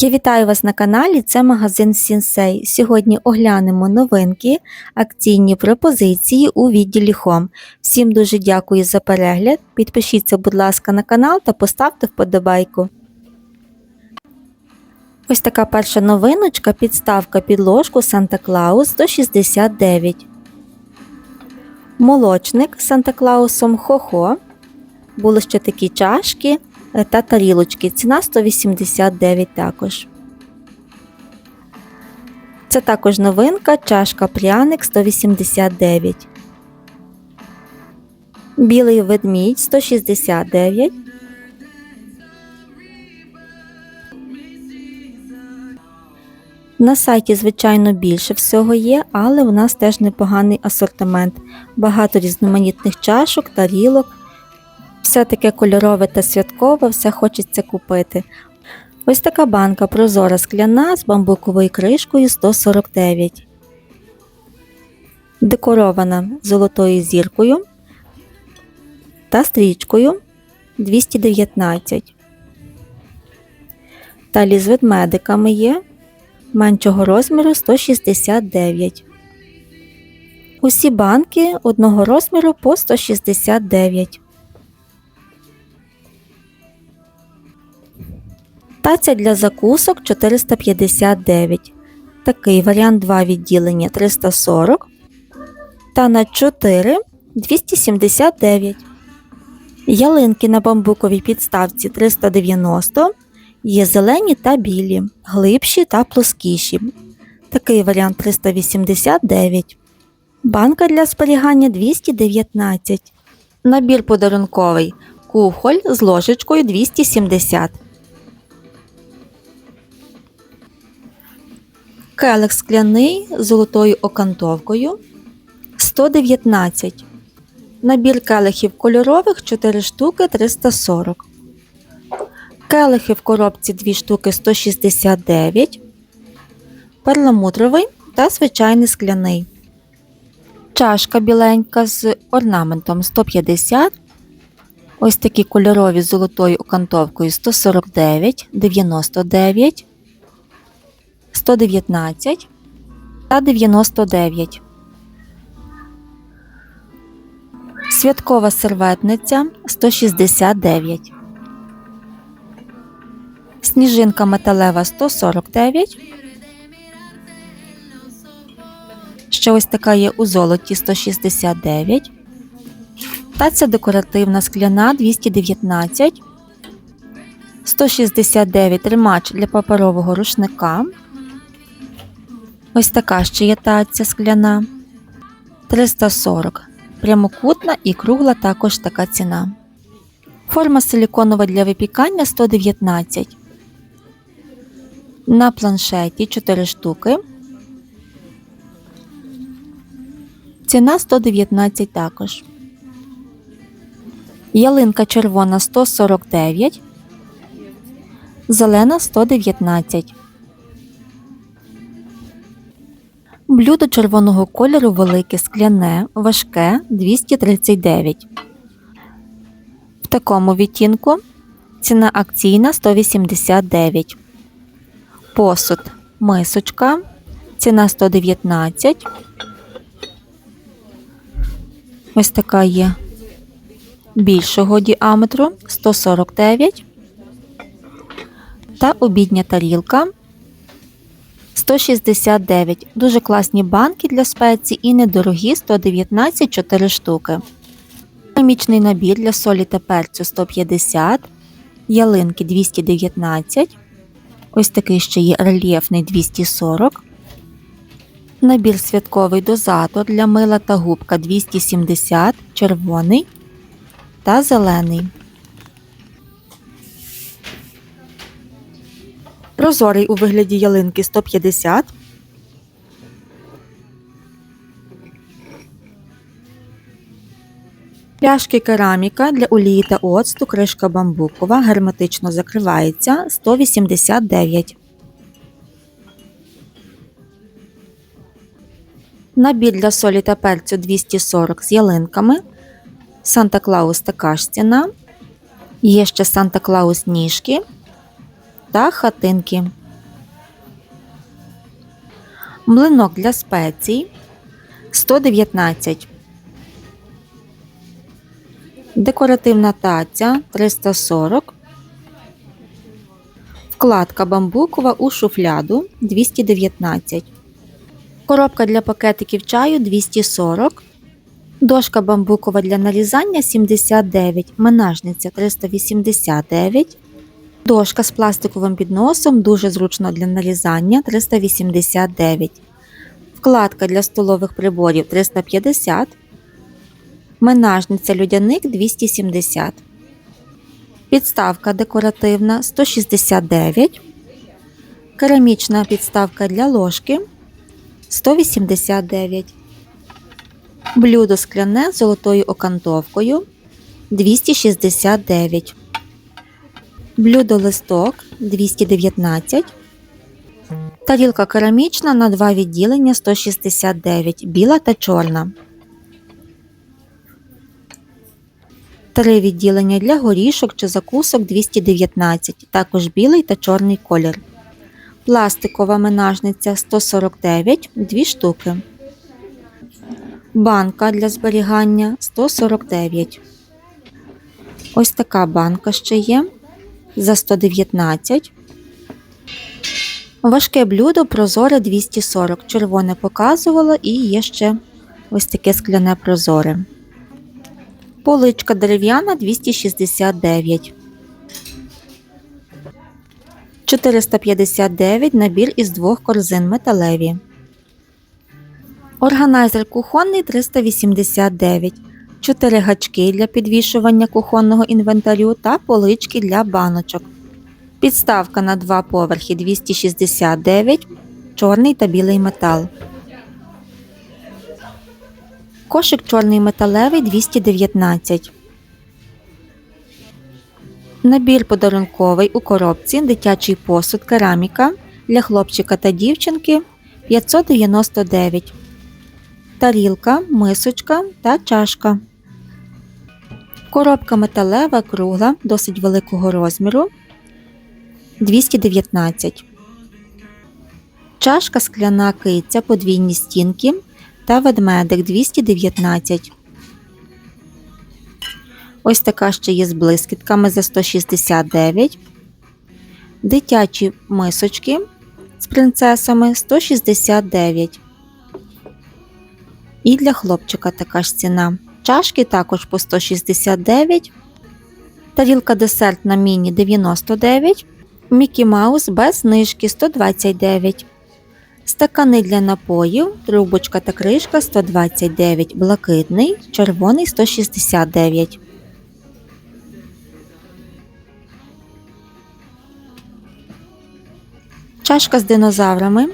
Я вітаю вас на каналі, це магазин Сінсей. Сьогодні оглянемо новинки, акційні пропозиції у відділі Home. Всім дуже дякую за перегляд. Підпишіться, будь ласка, на канал та поставте вподобайку. Ось така перша новиночка, підставка під ложку Санта Клаус 169. Молочник з Санта Клаусом Хохо. Були ще такі чашки та тарілочки. Ціна 189 також. Це також новинка, чашка пряник 189. Білий ведмідь 169. На сайті, звичайно, більше всього є, але у нас теж непоганий асортимент. Багато різноманітних чашок, тарілок. Все таке кольорове та святкове, все хочеться купити. Ось така банка прозора скляна з бамбуковою кришкою 149. Декорована золотою зіркою та стрічкою 219. Далі з ведмедиками є меншого розміру 169. Усі банки одного розміру по 169. Таця для закусок 459. Такий варіант 2 відділення 340. Та на 4 279. Ялинки на бамбуковій підставці 390. Є зелені та білі, глибші та плоскіші. Такий варіант 389. Банка для зберігання 219. Набір подарунковий. Кухоль з ложечкою 270. Келих скляний з золотою окантовкою 119. Набір келихів кольорових 4 штуки 340. Келихи в коробці 2 штуки 169. Перламутровий та звичайний скляний. Чашка біленька з орнаментом 150. Ось такі кольорові з золотою окантовкою 149, 99. 119 та 99. Святкова серветниця 169. Сніжинка металева 149. Ще ось така є у золоті 169. Таця декоративна скляна 219. 169 тримач для паперового рушника. Ось така ще є таця скляна. 340. Прямокутна і кругла також така ціна. Форма силіконова для випікання 119. На планшеті 4 штуки. Ціна 119 також. Ялинка червона 149. Зелена 119. Блюдо червоного кольору велике скляне, важке 239. В такому відтінку ціна акційна 189. Посуд мисочка. Ціна 119. Ось така є більшого діаметру 149. Та обідня тарілка 169. Дуже класні банки для спецій і недорогі 119 4 штуки. Керамічний набір для солі та перцю 150, ялинки 219. Ось такий ще є рельєфний 240. Набір святковий дозатор для мила та губка 270, червоний та зелений. Прозорий у вигляді ялинки 150. Пляшки кераміка для олії та оцту, кришка бамбукова, герметично закривається 189. Набір для солі та перцю 240 з ялинками. Санта Клаус така ж. Є ще Санта Клаус ніжки та хатинки Млинок для спецій 119. Декоративна таця 340. Вкладка бамбукова у шуфляду 219. Коробка для пакетиків чаю 240. Дошка бамбукова для нарізання 79. Менажниця 389. Дошка з пластиковим підносом дуже зручно для нарізання 389. Вкладка для столових приборів 350. Менажниця людяник 270. Підставка декоративна 169. Керамічна підставка для ложки 189. Блюдо скляне з золотою окантовкою 269. Блюдо листок 219. Тарілка керамічна на два відділення 169, біла та чорна. Три відділення для горішок чи закусок 219, також білий та чорний колір. Пластикова менажниця 149, 2 штуки. Банка для зберігання 149. Ось така банка ще є за 119. Важке блюдо прозоре 240. Червоне показувало і є ще ось таке скляне прозоре. Поличка дерев'яна 269. 459 набір із двох корзин металеві. Органайзер кухонний 389. 4 гачки для підвішування кухонного інвентарю та полички для баночок. Підставка на два поверхи 269, чорний та білий метал. Кошик чорний металевий 219. Набір подарунковий у коробці дитячий посуд кераміка для хлопчика та дівчинки 599. Тарілка, мисочка та чашка. Коробка металева кругла досить великого розміру 219. Чашка скляна киця подвійні стінки та ведмедик 219. Ось така ще є з блискітками за 169. Дитячі мисочки з принцесами 169. І для хлопчика така ж ціна. Чашки також по 169. Тарілка десертна міні 99. Мікі Маус без знижки 129. Стакани для напоїв, трубочка та кришка 129, блакитний, червоний 169. Чашка з динозаврами.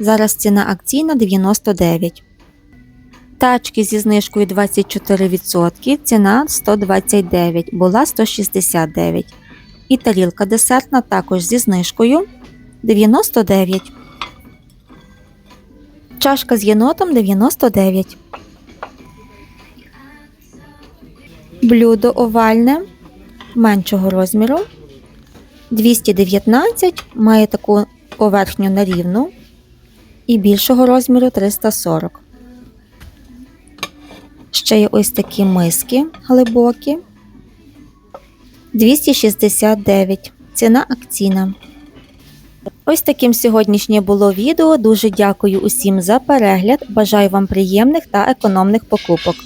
Зараз ціна акційна 99. Тачки зі знижкою 24%, ціна 129, була 169. І тарілка десертна також зі знижкою 99. Чашка з єнотом 99. Блюдо овальне меншого розміру 219, має таку поверхню нерівну і більшого розміру 340. Ще є ось такі миски глибокі. 269. Ціна акційна. Ось таким сьогоднішнє було відео. Дуже дякую усім за перегляд. Бажаю вам приємних та економних покупок.